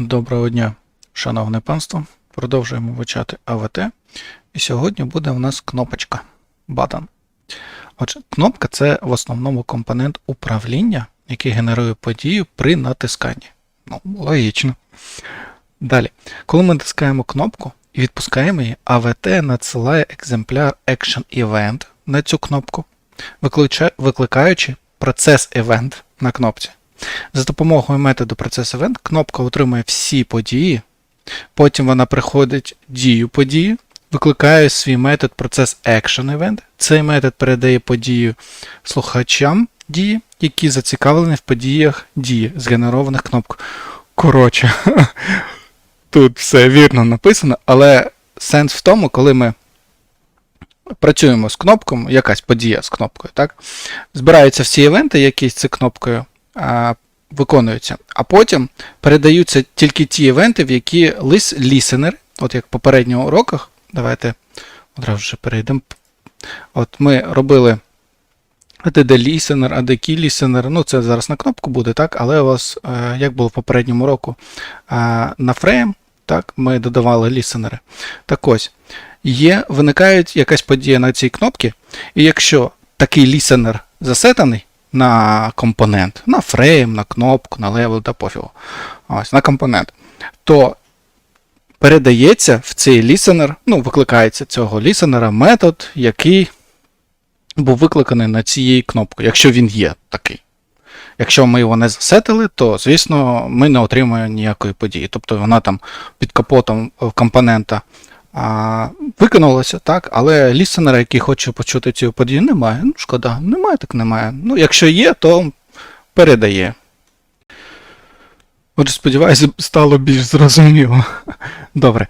Доброго дня, шановне панство. Продовжуємо вивчати АВТ. І сьогодні буде у нас кнопочка Button. Отже, кнопка це в основному компонент управління, який генерує подію при натисканні. Ну, логічно. Далі, коли ми натискаємо кнопку і відпускаємо її, АВТ надсилає екземпляр Action Event на цю кнопку, викликаючи процес Event на кнопці. За допомогою методу процес Event кнопка отримує всі події, потім вона приходить дію події, викликає свій метод процес Action Event. Цей метод передає подію слухачам дії, які зацікавлені в подіях дії, згенерованих кнопкою. Коротше, тут все вірно написано, але сенс в тому, коли ми працюємо з кнопкою, якась подія з кнопкою, так? Збираються всі івенти, які з цією кнопкою виконуються, а потім передаються тільки ті івенти, в які лісенер, от як в попередніх уроках, давайте одразу вже перейдемо. От ми робили ADD listener, AD key listener, ну це зараз на кнопку буде, так, але у вас, е, як було в попередньому року, е, на фрейм, так, ми додавали лісенери. Так ось, є, виникають якась подія на цій кнопці, і якщо такий лісенер засетаний на компонент, на фрейм, на кнопку, на левел та пофігу, ось, на компонент, то передається в цей лісенер, ну, викликається цього лісенера метод, який був викликаний на цією кнопкою, якщо він є такий. Якщо ми його не засетили, то, звісно, ми не отримаємо ніякої події. Тобто вона там під капотом компонента а, виконалася, так, але лісенера, який хоче почути цю подію, немає. Ну, шкода, немає, так немає. Ну, якщо є, то передає. Отже, сподіваюся, стало більш зрозуміло. Добре.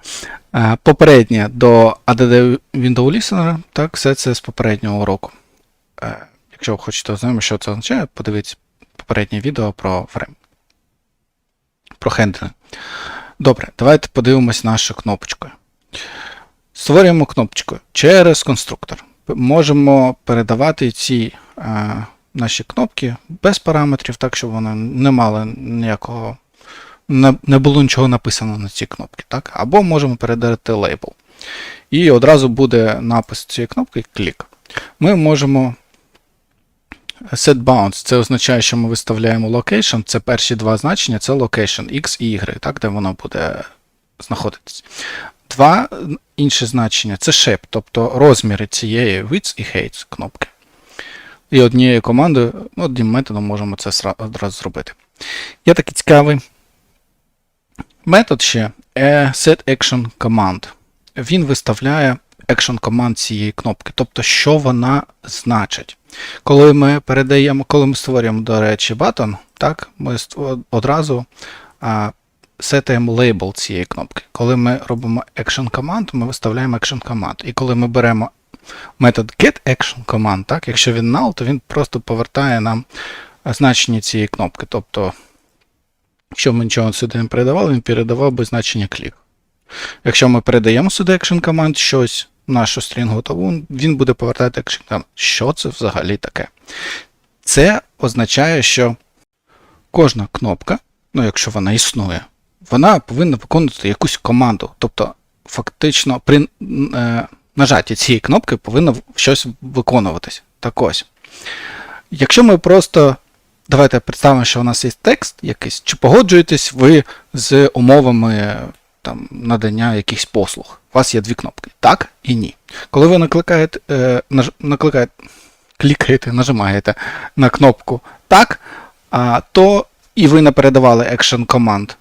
Е, Попереднє до ADD Window Listener, так, все це з попереднього уроку. Е, Якщо ви хочете знати, що це означає, подивіться попереднє відео про фрейм. Про хендлінг. Добре, давайте подивимось нашу кнопочкою. Створюємо кнопочку через конструктор. Можемо передавати ці е, наші кнопки без параметрів, так, щоб вони не мали ніякого. Не, не було нічого написано на цій кнопці. Так? Або можемо передати лейбл. І одразу буде напис цієї кнопки клік. Ми можемо set bounds, це означає, що ми виставляємо location, це перші два значення, це location X і Y, так, де воно буде знаходитись. Два інші значення це shape, тобто розміри цієї width і height кнопки. І однією командою, одним методом можемо це одразу зробити. Є такий цікавий метод ще е, set action command. Він виставляє action command цієї кнопки, тобто, що вона значить. Коли ми передаємо, коли ми створюємо, до речі, button, так, ми одразу а, сетаємо лейбл цієї кнопки. Коли ми робимо action command, ми виставляємо action command. І коли ми беремо метод getActionCommand, так, якщо він null, то він просто повертає нам значення цієї кнопки. Тобто, якщо ми нічого сюди не передавали, він передавав би значення клік. Якщо ми передаємо сюди action command щось, нашу стрінгу, то він буде повертати action command. Що це взагалі таке? Це означає, що кожна кнопка, ну якщо вона існує, вона повинна виконувати якусь команду. Тобто, фактично, при е, нажатті цієї кнопки повинно щось виконуватись. Так ось. Якщо ми просто. Давайте представимо, що у нас є текст якийсь, чи погоджуєтесь ви з умовами там, надання якихось послуг. У вас є дві кнопки так і ні. Коли ви накликаєте, е, наж, накликаєте клікаєте, нажимаєте на кнопку так, а, то і ви не передавали action команд.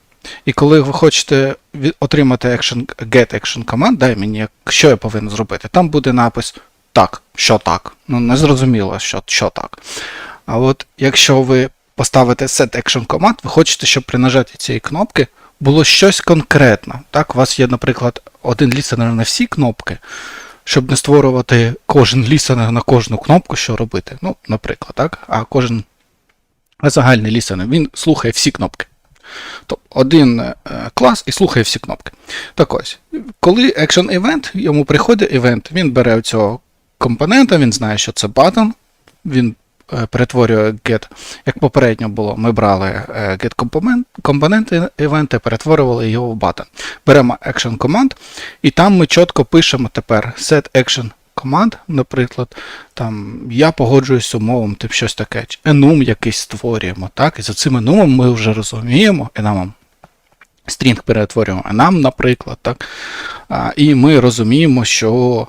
І коли ви хочете отримати action, get action command, дай мені, що я повинен зробити. Там буде напис так, що так. Ну, не зрозуміло, що, що так. А от якщо ви поставите set action command, ви хочете, щоб при нажатті цієї кнопки було щось конкретне. Так, у вас є, наприклад, один лісенер на всі кнопки, щоб не створювати кожен лісенер на кожну кнопку, що робити. Ну, наприклад, так? А кожен загальний лісенер, він слухає всі кнопки. Тобто один е, клас і слухає всі кнопки. Так ось, коли Action Event, йому приходить івент, він бере цього компонента, він знає, що це button, він е, перетворює get, як попередньо було, ми брали е, get компонент, компоненти івента, перетворювали його в button. Беремо action command, і там ми чітко пишемо тепер set action command, наприклад, там я погоджуюсь з умовом, тип щось таке, enum якийсь створюємо, так? І за цим enum ми вже розуміємо, enum стрінг перетворюємо enum, наприклад, так? А, і ми розуміємо, що,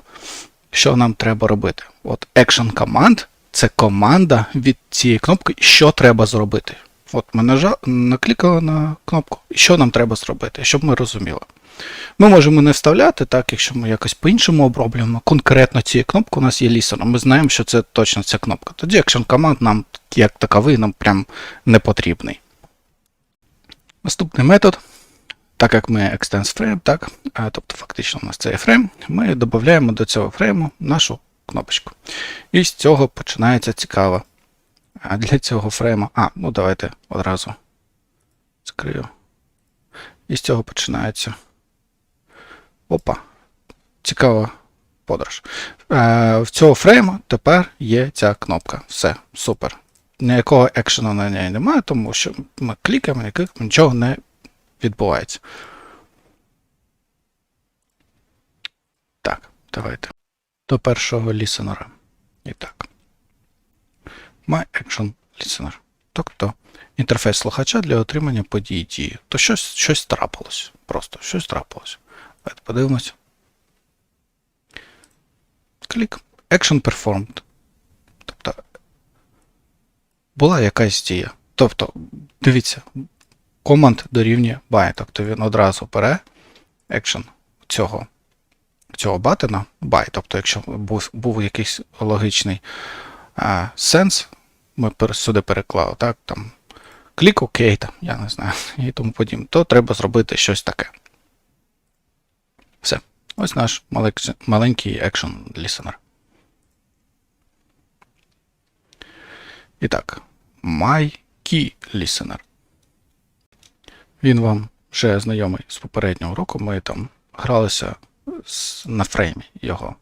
що нам треба робити. От action command це команда від цієї кнопки, що треба зробити. От ми наклікали на кнопку, що нам треба зробити, щоб ми розуміли. Ми можемо не вставляти, так, якщо ми якось по-іншому оброблюємо. Конкретно цією кнопкою у нас є listener, ми знаємо, що це точно ця кнопка. Тоді action command нам, як таковий, нам прям не потрібний. Наступний метод, так як ми extends frame, так, тобто фактично у нас це є фрейм, ми додаємо до цього фрейму нашу кнопочку. І з цього починається цікаво. А для цього фрейма. А, ну давайте одразу закрию. І з цього починається. Опа. Цікава подорож. Е, в цього фрейму тепер є ця кнопка. Все, супер. Ніякого екшену на неї немає, тому що ми клікаємо і клікаємо, нічого не відбувається. Так, давайте. До першого лісенера. І так. My Action Listener. Тобто інтерфейс слухача для отримання подій дії. То щось, щось трапилось. Просто щось трапилось. Давайте подивимося. Клік. Action performed. Тобто була якась дія. Тобто, дивіться, команд дорівнює by. Тобто він одразу бере action цього, цього батена by. Тобто, якщо був, був якийсь логичний а, сенс, ми сюди переклали, так, там, клік окей, там, я не знаю, і тому подібне, то треба зробити щось таке. Все. Ось наш маленький action listener. І так, My Key Listener. Він вам вже знайомий з попереднього року. Ми там гралися на фреймі його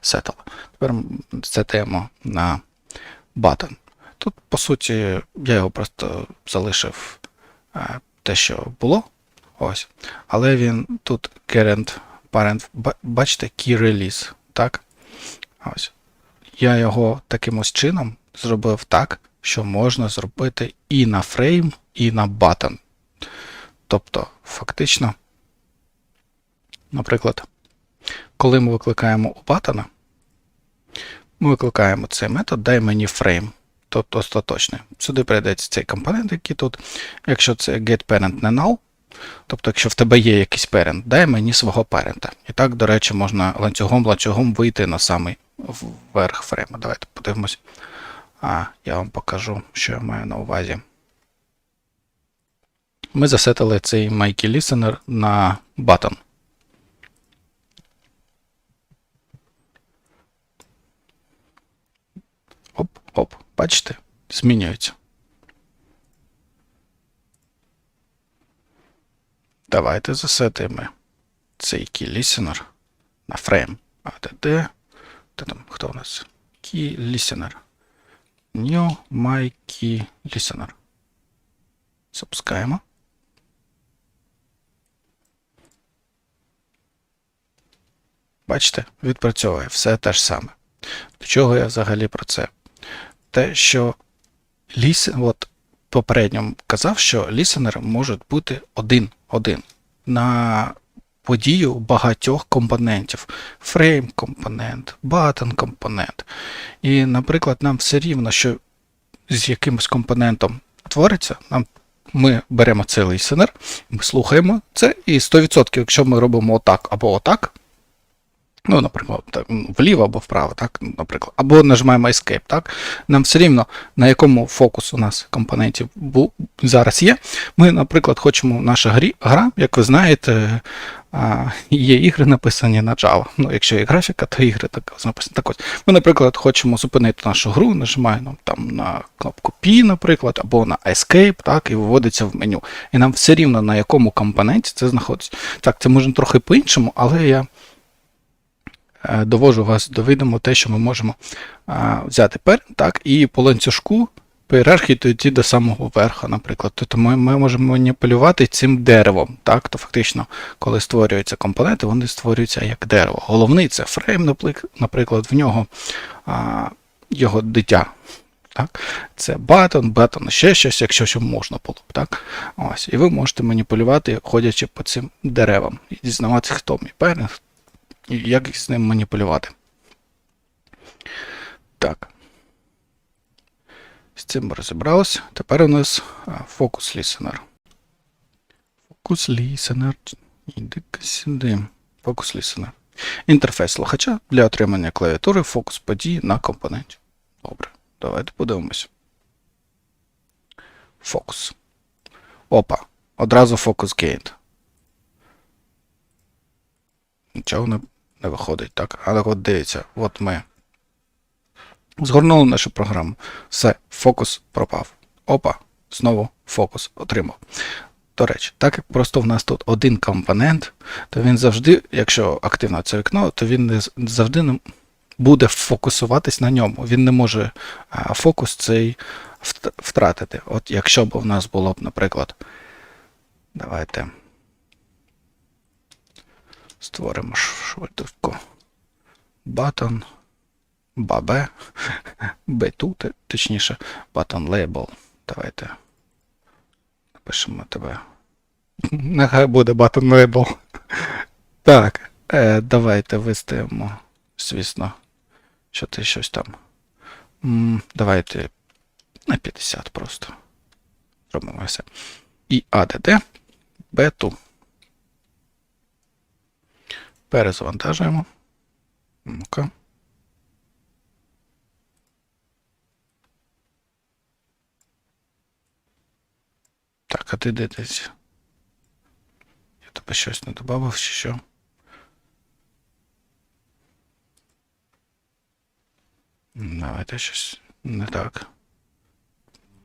сетали. Тепер м, сетаємо на button. Тут, по суті, я його просто залишив е, те, що було. Ось. Але він тут current parent, бачите, key release. Так? Ось. Я його таким ось чином зробив так, що можна зробити і на фрейм, і на button. Тобто, фактично, наприклад, коли ми викликаємо у баттона, ми викликаємо цей метод дай мені frame, тобто остаточний. Сюди прийдеться цей компонент, який тут. Якщо це getParent не null, тобто, якщо в тебе є якийсь parent, дай мені свого парента. І так, до речі, можна ланцюгом-ланцюгом вийти на самий верх фрейму. Давайте подивимось. А, я вам покажу, що я маю на увазі. Ми засетили цей Mikey Listener на button. Оп, оп, бачите? Змінюється. Давайте засетимо цей key listener на фрейм. А де де? Де там хто у нас? Key listener. New my key listener. Запускаємо. Бачите, відпрацьовує все те ж саме. До чого я взагалі про це? Те, що ліс, от попередньо казав, що лісенер може бути один, один на подію багатьох компонентів. Фрейм компонент, button компонент. І, наприклад, нам все рівно, що з якимось компонентом твориться, нам ми беремо цей лісенер, ми слухаємо це, і 100%, якщо ми робимо отак або отак, ну, наприклад, так, вліво або вправо, так, наприклад, або нажимаємо Escape, так, нам все рівно на якому фокус у нас компонентів зараз є. Ми, наприклад, хочемо наша грі, гра, як ви знаєте, є ігри написані на Java. Ну, якщо є графіка, то ігри так написані. Так ось. Ми, наприклад, хочемо зупинити нашу гру, нажимаємо там на кнопку P, наприклад, або на Escape, так, і виводиться в меню. І нам все рівно на якому компоненті це знаходиться. Так, це може трохи по-іншому, але я довожу вас до відому те, що ми можемо а, взяти parent, так, і по ланцюжку по ієрархії то йти до самого верха, наприклад. Тобто ми, ми можемо маніпулювати цим деревом. Так? То фактично, коли створюються компоненти, вони створюються як дерево. Головний це фрейм, наприклад, в нього а, його дитя. Так? Це батон, батон, ще щось, якщо що можна було б. Так? Ось. І ви можете маніпулювати, ходячи по цим деревам, і дізнаватися, хто мій парень, і як з ним маніпулювати. Так. З цим ми розібралися. Тепер у нас фокус listener. Фокус listener. іди сюди. Фокус listener. Інтерфейс слухача для отримання клавіатури фокус подій на компоненті. Добре, давайте подивимося. Фокус. Опа. Одразу фокус gained. Нічого не, не виходить, так? Але от дивіться, от ми Згорнули нашу програму. Все, фокус пропав. Опа, знову фокус отримав. До речі, так як просто в нас тут один компонент, то він завжди, якщо активно це вікно, то він не завжди буде фокусуватись на ньому. Він не може фокус цей втратити. От якщо б у нас було б, наприклад, давайте створимо швидко button бабе, B2, точніше, button label. Давайте напишемо тебе. Нехай буде button label. Так, е, давайте виставимо, звісно, що ти щось там. Давайте на 50 просто. Зробимо все. І add B2. Перезавантажуємо. Ну-ка. Так, а ти де десь? Я тебе щось не додав, чи що? Давайте щось не так.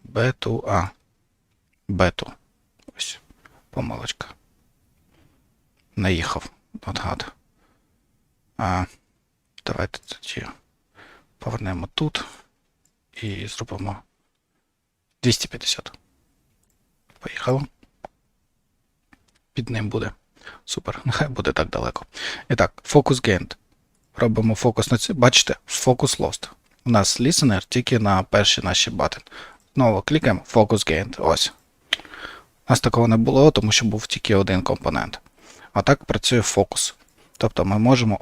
Бету, а. Бету. Ось. Помилочка. Наїхав. От гад. А. Давайте тоді повернемо тут і зробимо 250. Поїхало. Під ним буде. Супер, нехай буде так далеко. І так, фокус gained. Робимо фокус на це. Бачите, фокус lost. У нас listener тільки на перші наші баттон. Знову клікаємо Focus Gained. Ось. У нас такого не було, тому що був тільки один компонент. А так працює фокус. Тобто ми можемо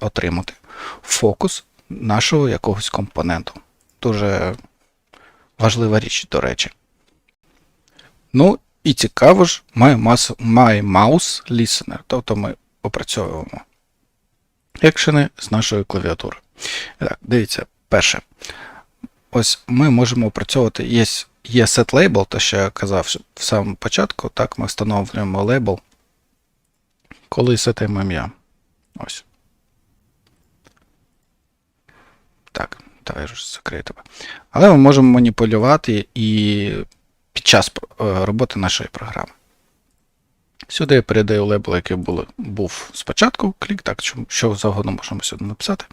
отримати фокус нашого якогось компоненту. Дуже важлива річ, до речі. Ну, і цікаво ж, My Mouse, My Mouse Listener. Тобто ми опрацьовуємо екшени з нашої клавіатури. Так, дивіться, перше. Ось ми можемо опрацьовувати, є, є set label, те, що я казав в самому початку. Так, ми встановлюємо лейбл, коли сетимо ім'я. Ось. Так, давай ж закрию. Але ми можемо маніпулювати і під час е, роботи нашої програми. Сюди я передаю лейбл, який були, був спочатку, клік, так, що, завгодно можемо сюди написати.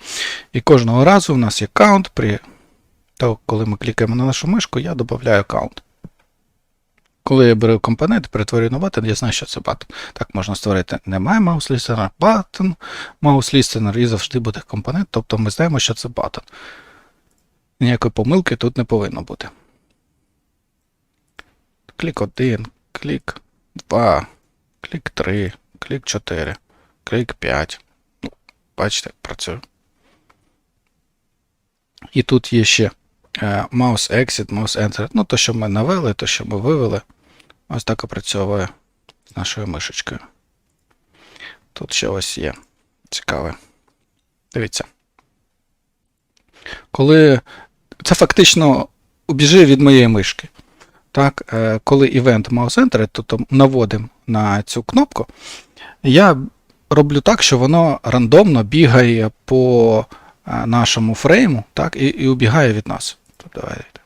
І кожного разу у нас є count, при то, коли ми клікаємо на нашу мишку, я додаю count. Коли я беру компонент, перетворюю на button, я знаю, що це button. Так можна створити не my mouse listener, button, mouse listener, і завжди буде компонент, тобто ми знаємо, що це button. Ніякої помилки тут не повинно бути. Клік 1, клік 2, клік 3, клік 4, клік 5. Ну, бачите, як працює. І тут є ще mouse exit, mouse enter. Ну, то, що ми навели, то, що ми вивели. Ось так опрацьовує з нашою мишечкою. Тут ще ось є цікаве. Дивіться. Коли це фактично убіжи від моєї мишки. Так, е, коли event mouse enter, тобто наводимо на цю кнопку, я роблю так, що воно рандомно бігає по е, нашому фрейму, так, і, і убігає від нас. Тобто, давайте.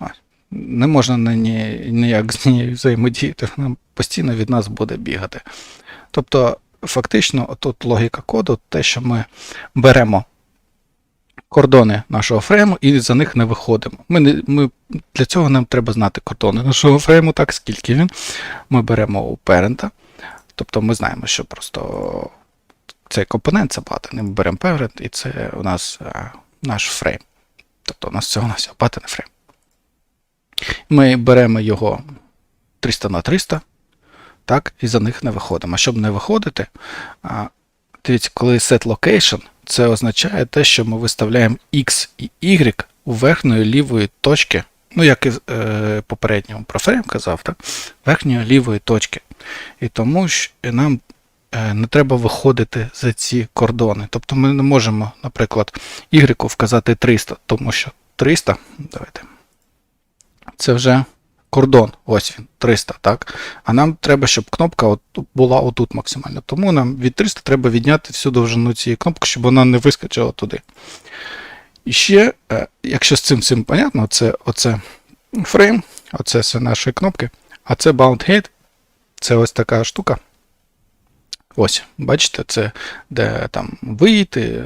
Ось. Не можна на ній, ніяк з нею взаємодіяти, вона постійно від нас буде бігати. Тобто фактично тут логіка коду, те, що ми беремо кордони нашого фрейму і за них не виходимо. Ми, не, ми, для цього нам треба знати кордони нашого фрейму, так, скільки він. Ми беремо у parent, тобто ми знаємо, що просто цей компонент button, ми беремо parent, і це у нас а, наш фрейм. Тобто у нас всього на всього і фрейм. Ми беремо його 300 на 300, так, і за них не виходимо. А щоб не виходити, дивіться, коли set location, це означає те, що ми виставляємо X і Y у верхньої лівої точки, ну, як і е, попередньому про фрейм казав, так? верхньої лівої точки. І тому що нам е, не треба виходити за ці кордони. Тобто ми не можемо, наприклад, Y вказати 300, тому що 300, давайте, це вже кордон, ось він, 300, так? А нам треба, щоб кнопка от була отут максимально. Тому нам від 300 треба відняти всю довжину цієї кнопки, щоб вона не вискочила туди. І ще, е, якщо з цим цим понятно, це оце фрейм, оце все наші кнопки, а це bound head, це ось така штука. Ось, бачите, це де там вийти,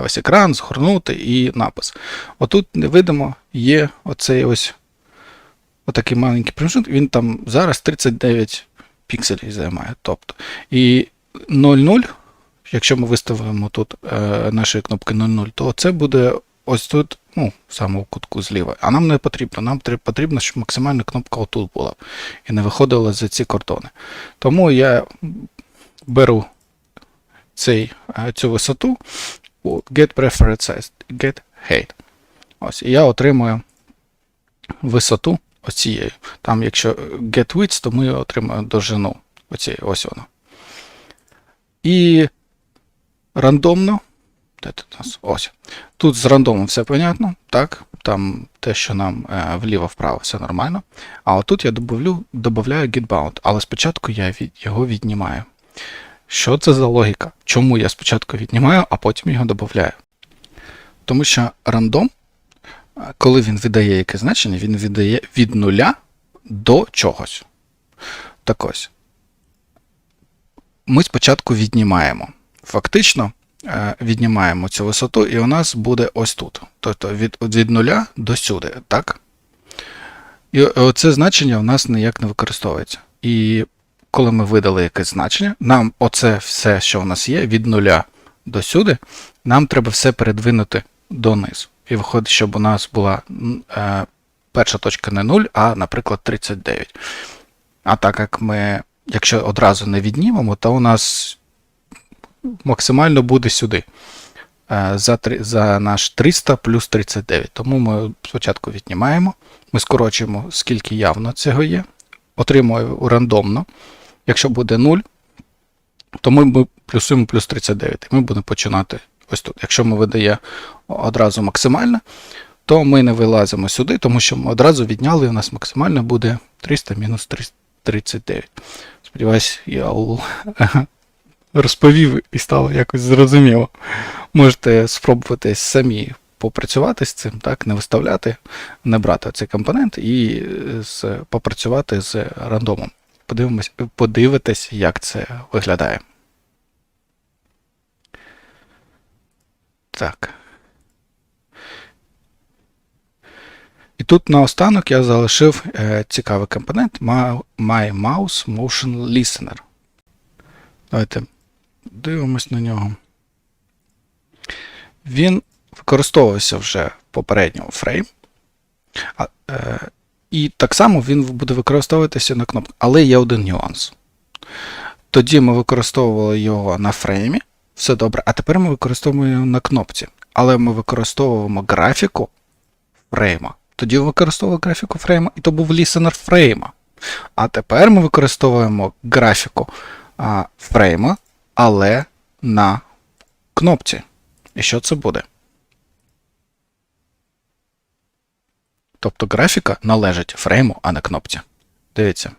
на весь екран, згорнути і напис. Отут невидимо є оцей ось отакий маленький проміжок, він там зараз 39 пікселів займає. Тобто, і 0,0, якщо ми виставимо тут е, наші кнопки 0,0, то це буде ось тут, ну, в самому кутку зліва. А нам не потрібно. Нам потрібно, щоб максимальна кнопка отут була і не виходила за ці кордони. Тому я беру цей, е, цю висоту get preferred size, get height. Ось, і я отримую висоту оцією. Там, якщо get width, то ми отримаємо довжину. Оцієї, ось воно. І рандомно. Де тут нас? Ось. Тут з рандомом все понятно, так? Там те, що нам е, вліво-вправо, все нормально. А отут я добавлю, добавляю getBound, але спочатку я від, його віднімаю. Що це за логіка? Чому я спочатку віднімаю, а потім його додаю? Тому що рандом, коли він видає якесь значення, він віддає від нуля до чогось. Так ось. Ми спочатку віднімаємо. Фактично е, віднімаємо цю висоту, і у нас буде ось тут. Тобто від, від нуля до сюди, так? І оце значення у нас ніяк не використовується. І коли ми видали якесь значення, нам оце все, що у нас є, від нуля до сюди, нам треба все передвинути донизу. І виходить, щоб у нас була е, перша точка не 0, а, наприклад, 39. А так як ми, якщо одразу не віднімемо, то у нас максимально буде сюди. Е, За, за наш 300 плюс 39. Тому ми спочатку віднімаємо, ми скорочуємо, скільки явно цього є, отримуємо рандомно. Якщо буде 0, то ми плюсуємо плюс 39. І ми будемо починати ось тут. Якщо ми видає одразу максимально, то ми не вилазимо сюди, тому що ми одразу відняли, і у нас максимально буде 300 мінус 39. Сподіваюсь, я розповів і стало якось зрозуміло. Можете спробувати самі попрацювати з цим, так, не виставляти, не брати цей компонент і е, попрацювати з рандомом. Подивимось, подивитись, як це виглядає. Так. І тут наостанок я залишив е, цікавий компонент My, Mouse Motion Listener. Давайте дивимось на нього. Він використовувався вже в попередньому фрейм. І так само він буде використовуватися на кнопках. Але є один нюанс. Тоді ми використовували його на фреймі, все добре, а тепер ми використовуємо його на кнопці. Але ми використовуємо графіку фрейма. Тоді ми використовували графіку фрейма, і то був лісенер фрейма. А тепер ми використовуємо графіку а, фрейма, але на кнопці. І що це буде? Тобто графіка належить фрейму, а не кнопці. Дивіться,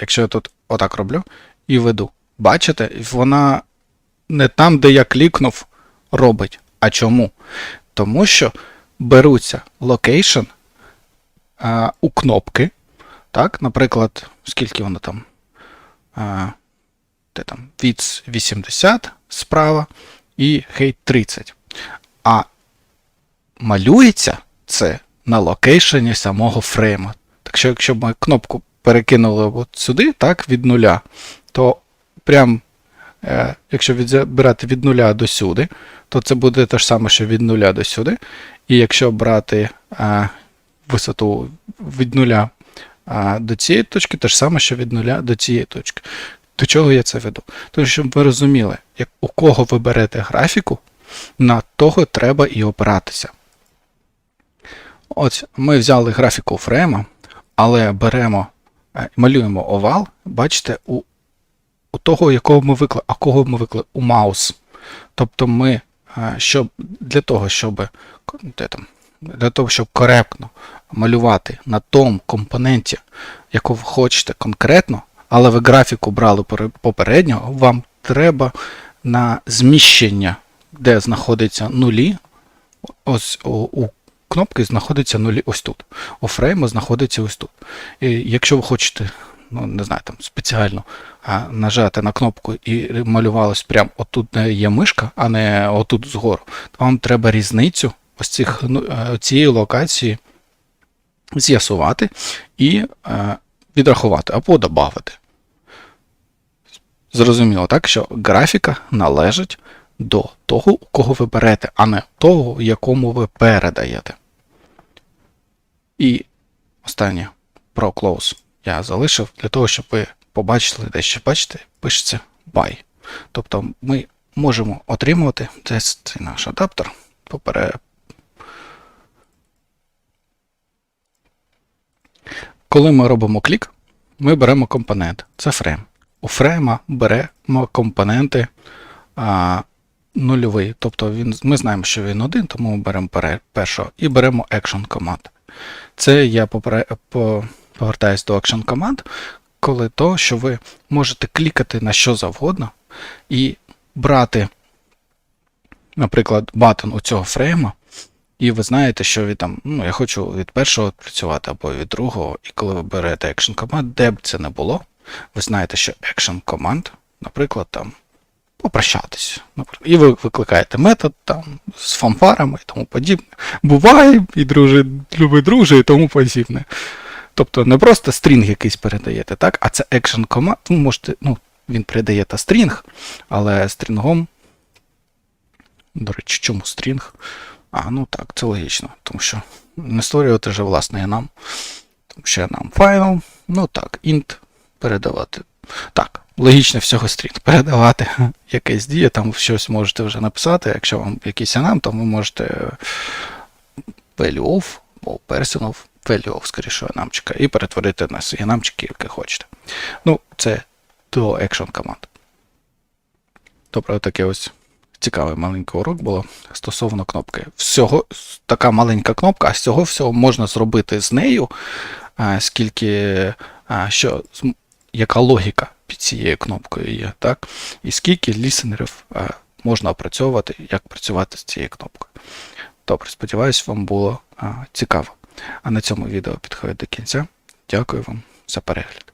якщо я тут отак роблю і веду, бачите, вона не там, де я клікнув, робить. А чому? Тому що беруться локейшн у кнопки. Так, наприклад, скільки воно там? А, де там width 80 справа і height 30. А малюється це на локейшені самого фрейма. Так що, якщо ми кнопку перекинули от сюди, так, від нуля, то прям, е, якщо відбирати від нуля до сюди, то це буде те ж саме, що від нуля до сюди. І якщо брати е, висоту від нуля а, до цієї точки, те ж саме, що від нуля до цієї точки. До чого я це веду? Тому щоб ви розуміли, як у кого ви берете графіку, на того треба і опиратися. Ось ми взяли графіку фрейма, але беремо, е, малюємо овал, бачите, у, у того, якого ми виклали, а кого ми виклали? У маус. Тобто ми, е, щоб, для того, щоб, де там, для того, щоб коректно малювати на тому компоненті, яку ви хочете конкретно, але ви графіку брали пере- попереднього, вам треба на зміщення, де знаходяться нулі, ось у кнопки знаходяться нулі ось тут. У фрейму знаходиться ось тут. І якщо ви хочете, ну не знаю, там спеціально а, нажати на кнопку і малювалось прямо отут є мишка, а не отут згору, то вам треба різницю ось цих, ну, е, цієї локації з'ясувати і е, відрахувати або додати. Зрозуміло, так, що графіка належить до того, у кого ви берете, а не того, якому ви передаєте. І останнє про close я залишив для того, щоб ви побачили дещо. Бачите, пишеться by. Тобто ми можемо отримувати це, це наш адаптер. Попере... Коли ми робимо клік, ми беремо компонент. Це фрейм. У фрейма беремо компоненти а, нульовий. Тобто він, ми знаємо, що він один, тому ми беремо першого і беремо action команд. Це я попере, по, повертаюсь до action команд, коли то, що ви можете клікати на що завгодно і брати, наприклад, батон у цього фрейма, і ви знаєте, що ви там, ну, я хочу від першого працювати або від другого, і коли ви берете action команд, де б це не було, ви знаєте, що action команд, наприклад, там попрощатись. І ви викликаєте метод там з фанфарами і тому подібне. Буває, і друже, любий друже, і тому подібне. Тобто не просто стрінг якийсь передаєте, так, а це action команд. Ви можете, ну, він передає та стрінг, але стрінгом. До речі, чому стрінг? А, ну так, це логічно, тому що не створювати вже власне нам. Тому що нам файл, ну так, int передавати. Так, логічно всього стрінг передавати якесь діє, там щось можете вже написати. Якщо вам якийсь анам, то ви можете value of або person of value of, скоріше, анамчика, і перетворити на свій анамчик, який хочете. Ну, це до action команд. Добре, такий ось цікавий маленький урок було стосовно кнопки. Всього така маленька кнопка, а з цього всього можна зробити з нею, а, скільки а, що, яка логіка під цією кнопкою є, так? І скільки лісенерів а, можна опрацьовувати, як працювати з цією кнопкою. Добре, сподіваюсь, вам було а, цікаво. А на цьому відео підходить до кінця. Дякую вам за перегляд.